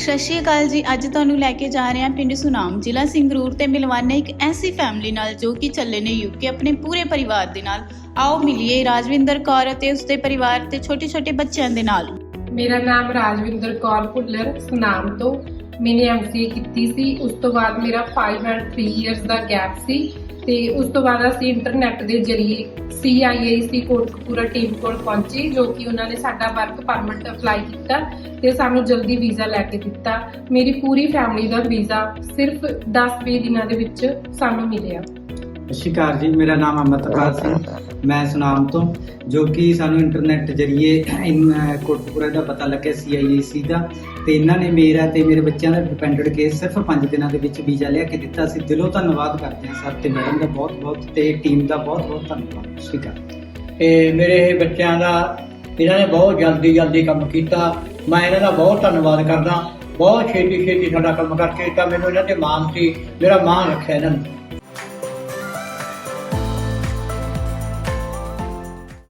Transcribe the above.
ਸਤਿ ਸ਼੍ਰੀ ਅਕਾਲ ਜੀ। ਅੱਜ ਤੁਹਾਨੂੰ ਲੈ ਕੇ ਜਾ ਰਹੇ ਹਾਂ ਪਿੰਡ ਸੁਨਾਮ, ਜ਼ਿਲ੍ਹਾ ਸੰਗਰੂਰ ਤੇ ਮਿਲਵਾਨੇ ਇੱਕ ਐਸੀ ਫੈਮਿਲੀ ਨਾਲ ਜੋ ਕਿ ਚੱਲੇ ਨੇ ਯੂਕੇ ਆਪਣੇ ਪੂਰੇ ਪਰਿਵਾਰ ਦੇ ਨਾਲ। ਆਓ ਮਿਲੀਏ ਰਾਜਵਿੰਦਰ ਕੌਰ ਅਤੇ ਉਸਦੇ ਪਰਿਵਾਰ ਤੇ ਛੋਟੇ ਛੋਟੇ ਬੱਚਿਆਂ ਦੇ ਨਾਲ। ਮੇਰਾ ਨਾਮ ਰਾਜਵਿੰਦਰ ਕੌਰ ਭੁੱਲਰ, ਸੁਨਾਮ ਤੋਂ। ਮੈਨੇ ਐਮਸੀਏ ਕੀਤੀ ਸੀ, ਉਸ ਤੋਂ ਬਾਅਦ ਮੇਰਾ 5 ਐਂਡ 3 ਇਅਰਸ ਦਾ ਗੈਪ ਸੀ ਤੇ ਉਸ ਤੋਂ ਬਾਅਦ ਅਸੀਂ ਇੰਟਰਨੈਟ ਦੇ ਜ਼ਰੀਏ CIAC ਕੋਟਕਪੂਰਾ ਟੀਮ ਕੋਲ ਪਹੁੰਚੇ, ਜੋ ਕਿ ਉਹਨਾਂ ਨੇ ਸਾਡਾ ਵਰਕ ਪਰਮਿਟ ਅਪਲਾਈ ਕੀਤਾ ਤੇ ਸਾਨੂੰ ਜਲਦੀ ਵੀਜ਼ਾ ਲੈ ਕੇ ਦਿੱਤਾ। ਮੇਰੀ ਪੂਰੀ ਫੈਮਿਲੀ ਦਾ ਵੀਜ਼ਾ ਸਿਰਫ 10-20 ਦਿਨਾਂ ਦੇ ਵਿੱਚ ਸਾਨੂੰ ਮਿਲਿਆ। ਸਤਿ ਸ਼੍ਰੀ ਅਕਾਲ ਜੀ, ਮੇਰਾ ਨਾਮ ਅਮਰਤਪਾਲ ਸਿੰਘ। ਮੈਂ ਸੁਨਾਮ ਤੋਂ, ਜੋ ਕਿ ਸਾਨੂੰ ਇੰਟਰਨੈਟ ਜਰੀਏ ਇਨ- ਦਾ ਪਤਾ ਲੱਗਿਆ CIAC ਦਾ। ਤੇ ਇਹਨਾਂ ਨੇ ਮੇਰਾ ਤੇ ਮੇਰੇ ਬੱਚਿਆਂ ਦਾ ਡਿਪੈਂਡੈਂਟ ਕੇਸ ਸਿਰਫ 5 ਦਿਨਾਂ ਦੇ ਵਿੱਚ ਵੀਜ਼ਾ ਲਿਆ ਕੇ ਦਿੱਤਾ ਸੀ। ਦਿਲੋਂ ਧੰਨਵਾਦ ਕਰਦੇ ਹਾਂ ਸਰ ਤੇ ਮੈਡਮ ਦਾ ਬਹੁਤ ਬਹੁਤ ਤੇ ਟੀਮ ਦਾ ਬਹੁਤ ਬਹੁਤ ਧੰਨਵਾਦ। ਸਤਿ ਸ਼੍ਰੀ ਅਕਾਲ। ਤੇ ਮੇਰੇ ਇਹ ਬੱਚਿਆਂ ਦਾ, ਇਹਨਾਂ ਨੇ ਬਹੁਤ ਜਲਦੀ ਜਲਦੀ ਕੰਮ ਕੀਤਾ। ਮੈਂ ਇਹਨਾਂ ਦਾ ਬਹੁਤ ਧੰਨਵਾਦ ਕਰਦਾ। ਬਹੁਤ ਛੇਤੀ ਛੇਤੀ ਸਾਡਾ ਕੰਮ ਕਰਕੇ ਤਾਂ ਮੈਨੂੰ ਇਹਨਾਂ ਤੇ ਮਾਣ ਸੀ। ਮੇਰਾ ਮਾਣ ਰੱਖਿਆ ਇਹਨਾਂ ਨੇ।